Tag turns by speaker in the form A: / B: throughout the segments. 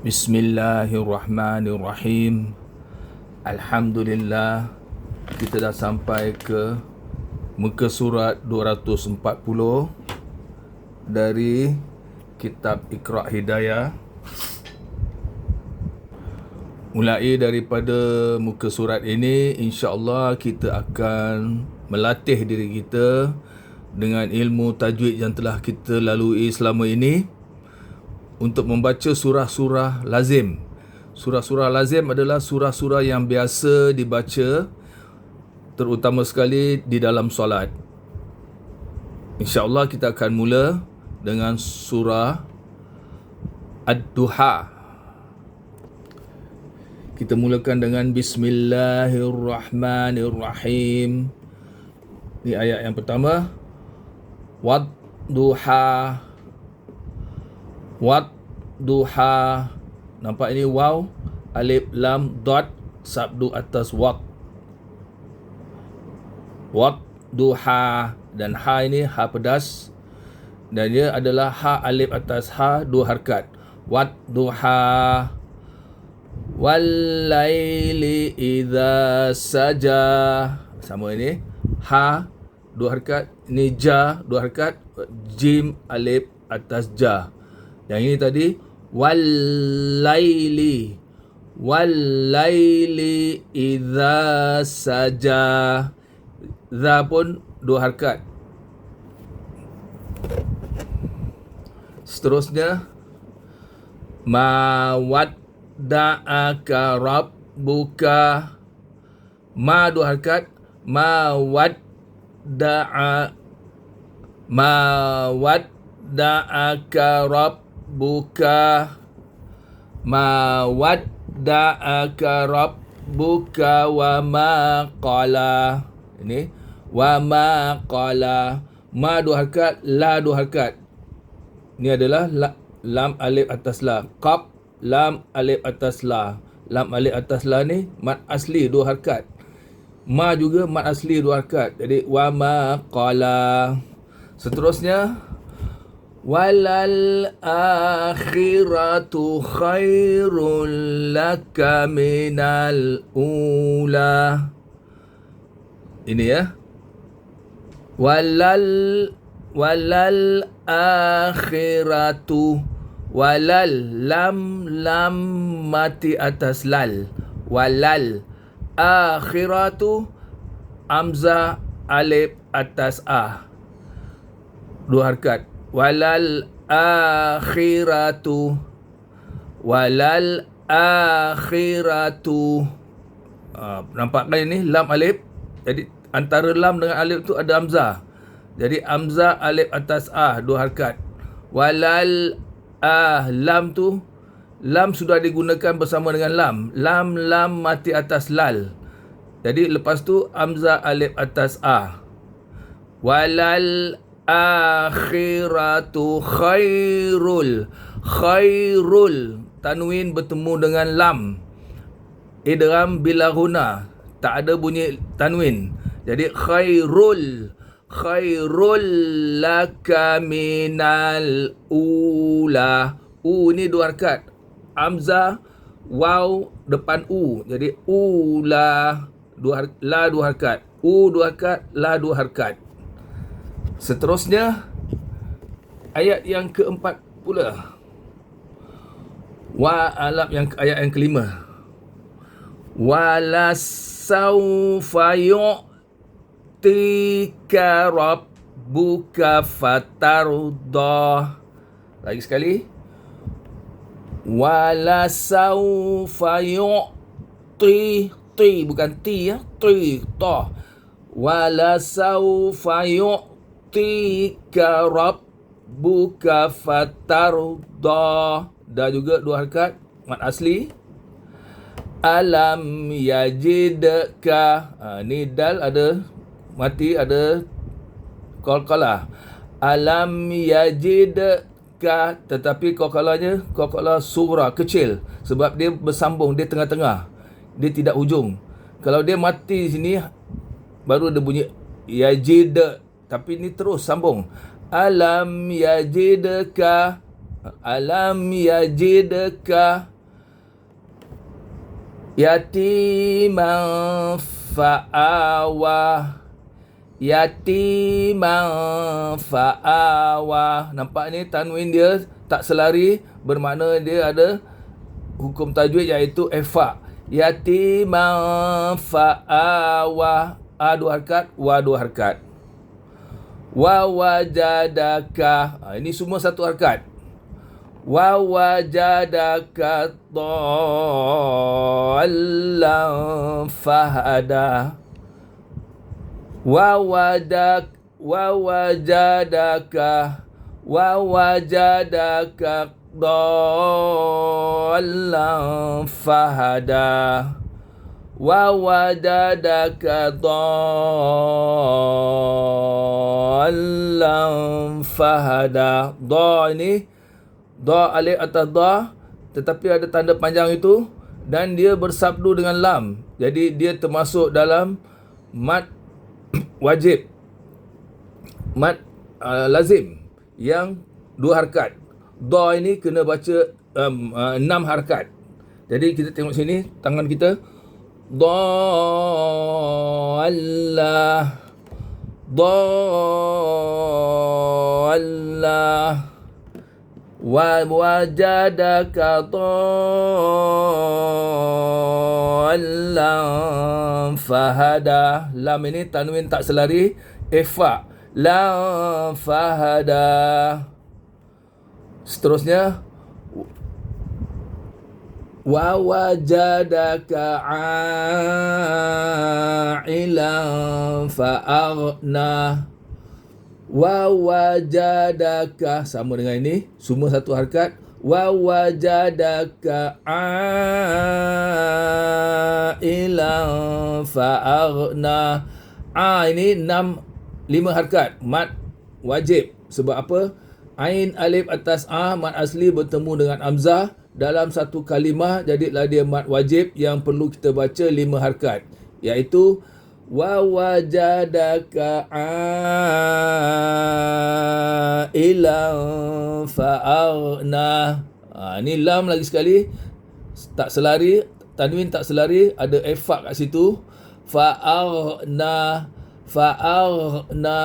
A: Bismillahirrahmanirrahim. Alhamdulillah kita dah sampai ke muka surat 240 dari kitab Iqra Hidayah. Mulai daripada muka surat ini insya-Allah kita akan melatih diri kita dengan ilmu tajwid yang telah kita lalui selama ini untuk membaca surah-surah lazim. Surah-surah lazim adalah surah-surah yang biasa dibaca terutama sekali di dalam solat. InsyaAllah kita akan mula dengan surah Ad-Duha. Kita mulakan dengan Bismillahirrahmanirrahim. Ini ayat yang pertama. Wad-Duha. Wat duha. Nampak ini? Waw alif lam dot sabdu atas wat wat duha. Dan ha ini ha pedas. Dan dia adalah ha alif atas ha dua harkat. Wat duha. Wal laili idza saja. Sama ini. Ha dua harkat. Ini ja dua harkat. Jim alif atas ja. Yang ini tadi walaili walaili idza saja. Za pun dua harkat. Seterusnya ma wadda'aka rabbuka. Ma dua harkat. Ma wadda'a ma wadda'aka rabbuka rabbuka ma wadda'aka rabbuka wa ma qala. Ini wa ma qala. Ma dua harakat la dua harakat ini adalah la, lam alif atas la. Qaf lam alif atas la. Lam alif atas la ni mat asli dua harakat ma juga mat asli dua harakat jadi wa ma qala. Seterusnya walal akhiratu khairul laka minal ula ini ya. walal walal akhiratu walal lam lam mati atas lal walal akhiratu amza alif atas a dua harkat walal akhiratu. Walal akhiratu. Uh, nampak kan ini lam alif. Jadi antara lam dengan alif tu ada hamzah. Jadi hamzah alif atas a dua harakat walal ah lam tu lam sudah digunakan bersama dengan lam. Lam lam mati atas lal. Jadi lepas tu hamzah alif atas a. Walal akhiratu khairul. Khairul. Tanwin bertemu dengan lam. Idgham bila huna tak ada bunyi tanwin. Jadi khairul. Khairul laka minal ula. U ni dua harakat amza waw depan u. Jadi ula dua la dua harakat u dua harakat la dua harakat Seterusnya ayat yang keempat pula. Wa alam yang ayat yang kelima. Wala saufa yu'tika rabbuka fatarda. Lagi sekali. Wala saufa yu'ti ti bukan ti ya. Ti ta. Wala saufa yu'ti yu'tika rabbuka fatarda dah juga dua harakat mat asli. Alam yajidka ha, ni dal ada mati ada qalqalah alam yajidka tetapi qalqalahnya qalqalah surah kecil. Sebab dia bersambung dia tengah-tengah. Dia tidak hujung. Kalau dia mati di sini baru ada bunyi yajid tapi ni terus sambung. Alam yajidka alam yajidka yatiman fa'awa yatiman fa'awa. Nampak ni tanwin dia tak selari bermakna dia ada hukum tajwid iaitu ifa yatiman fa'awa. A dua harkat wa dua harkat wa wajadaka ha, ini semua satu harkat. Wa wajadaka dhallan fahada. Wa wadak wa wajadaka wa wajadaka dhallan fahada. Wa wajadaka dhallan fahada. Da ini da alif atas da tetapi ada tanda panjang itu dan dia bersabdu dengan lam. Jadi dia termasuk dalam mat wajib mat uh, lazim yang dua harkat. Da ini kena baca um, uh, enam harkat. Jadi kita tengok sini tangan kita. Da allah ضالة ووجدك ضالا فهدى lam ini tanwin tak selari ifa lam fahada seterusnya a'ilan fa'aghna. Wa wajadaka sama dengan ini semua satu harkat. Wajadaka a'ilan fa'aghna. A ini enam lima harkat. Mat wajib. Sebab apa? Ain alif atas a mat asli bertemu dengan amzah dalam satu kalimah jadilah dia mat wajib yang perlu kita baca lima harkat. Iaitu wa wajadaka ila fa'arna. Ha, ni lam lagi sekali. Tak selari tanwin tak selari ada efak kat situ. Fa'arna fa'arna.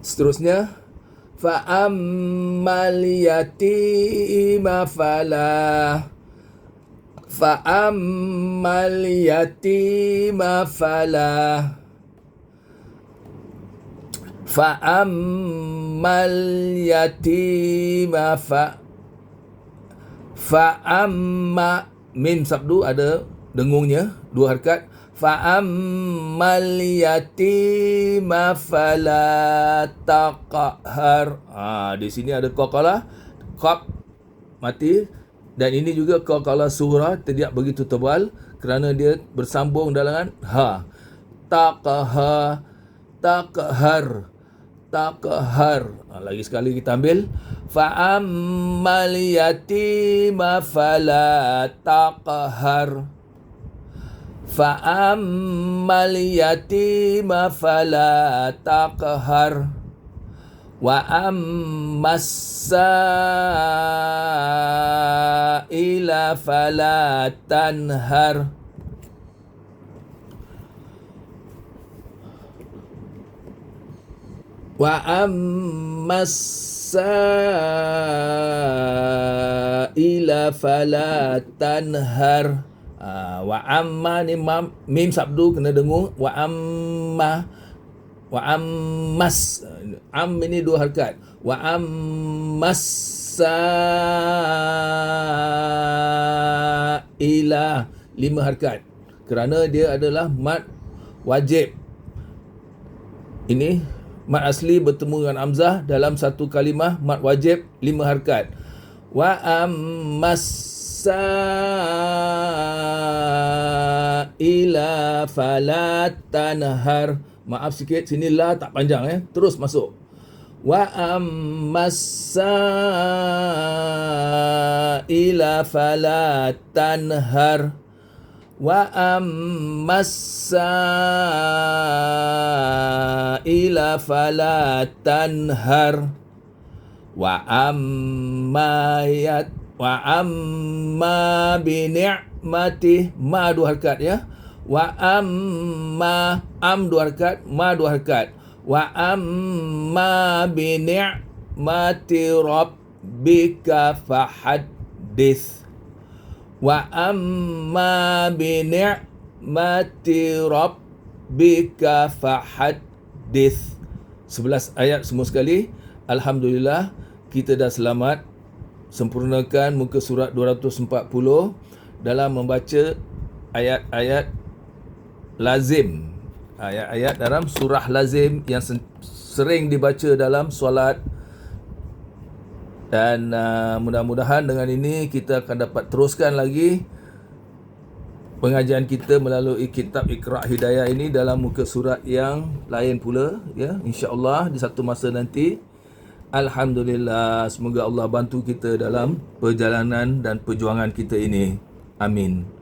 A: Seterusnya فأما اليتيم فلا فأما اليتيم فلا فأما اليتيم ف فأما mim sabdu ada dengungnya dua harkat fa'ammal yatima fala taqhar ha di sini ada qaqalah qab mati. Dan ini juga qaqalah surah tidak begitu tebal kerana dia bersambung dengan ha. Taqha taqhar taqhar. Ha, lagi sekali kita ambil. Fa'ammal yatima fala taqhar فأما اليتيم فلا تقهر وأما السائل فلا تنهر وأما السائل فلا تنهر Wa amma ni mam, mim sabdu kena dengung wa amma wa ammas. Am ini dua harkat. Wa ammas ila lima harkat. Kerana dia adalah mat wajib. Ini mat asli bertemu dengan amzah dalam satu kalimah mat wajib lima harkat. Wa ammas ila fala tanhar. Maaf sikit sini la tak panjang eh. Terus masuk. Wa ammasa ila fala tanhar. Wa ammas sa'ila fala tanhar. Wa amma yat wa amma bi ni'mati ma dua harakat ya. Wa amma am dua harakat ma dua harakat wa amma bi ni'mati rabbika fahaddith wa amma bi ni'mati rabbika fahaddith 11 ayat semua sekali. Alhamdulillah kita dah selamat sempurnakan muka surat 240 dalam membaca ayat-ayat lazim. Ayat-ayat dalam surah lazim yang sering dibaca dalam solat. Dan uh, mudah-mudahan dengan ini kita akan dapat teruskan lagi pengajian kita melalui kitab Iqra Hidayah ini dalam muka surat yang lain pula ya. insya-Allah di satu masa nanti Alhamdulillah semoga Allah bantu kita dalam perjalanan dan perjuangan kita ini. Amin.